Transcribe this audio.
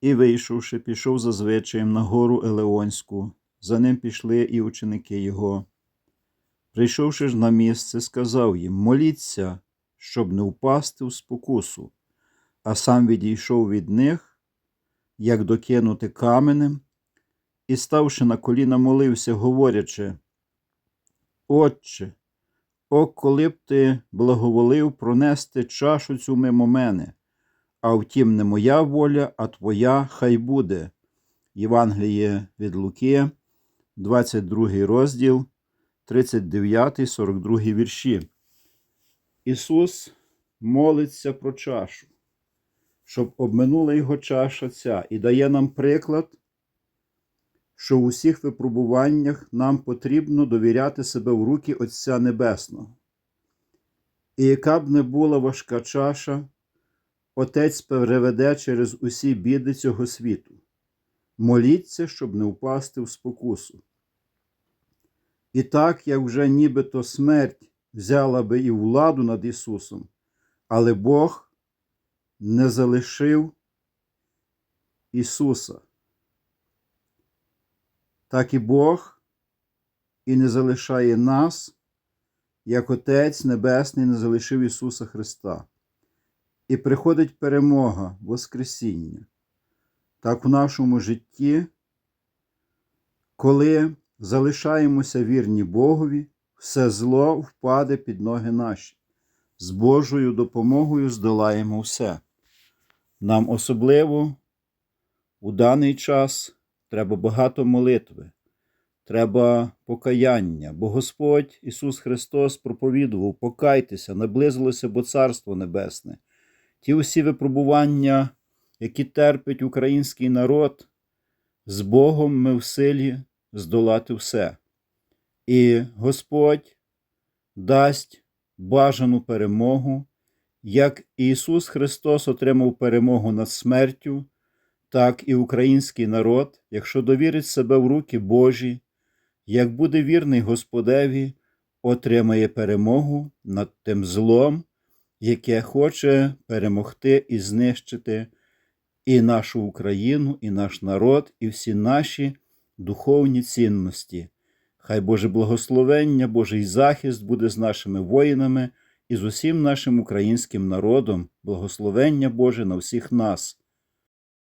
І, вийшовши, пішов за звичаєм на гору Елеонську. За ним пішли і ученики його. Прийшовши ж на місце, сказав їм: Моліться, щоб не впасти в спокусу, а сам відійшов від них, як докинути каменем, і, ставши на коліна, молився, говорячи: Отче, о, коли б ти благоволив пронести чашу цю мимо мене, а втім, не моя воля, а твоя хай буде. Євангеліє від Луки, 22 розділ, 39, 42 вірші. Ісус молиться про чашу, щоб обминула його чаша ця, і дає нам приклад, що в усіх випробуваннях нам потрібно довіряти себе в руки Отця Небесного. І яка б не була важка чаша, Отець переведе через усі біди цього світу. Моліться, щоб не впасти в спокусу. І так, як вже нібито смерть взяла би і владу над Ісусом, але Бог не залишив Ісуса. Так і Бог і не залишає нас, як Отець Небесний не залишив Ісуса Христа. І приходить перемога, Воскресіння. Так в нашому житті, коли залишаємося вірні Богові, все зло впаде під ноги наші. З Божою допомогою здолаємо все. Нам особливо у даний час треба багато молитви, треба покаяння, бо Господь Ісус Христос проповідував: покайтеся, наблизилося бо Царство Небесне. Ті усі випробування, які терпить український народ, з Богом ми в силі здолати все. І Господь дасть бажану перемогу, як Ісус Христос отримав перемогу над смертю, так і український народ, якщо довірить себе в руки Божі, як буде вірний Господеві, отримає перемогу над тим злом, яке хоче перемогти і знищити і нашу Україну, і наш народ, і всі наші духовні цінності. Хай Боже благословення, Божий захист буде з нашими воїнами і з усім нашим українським народом, благословення Боже на всіх нас.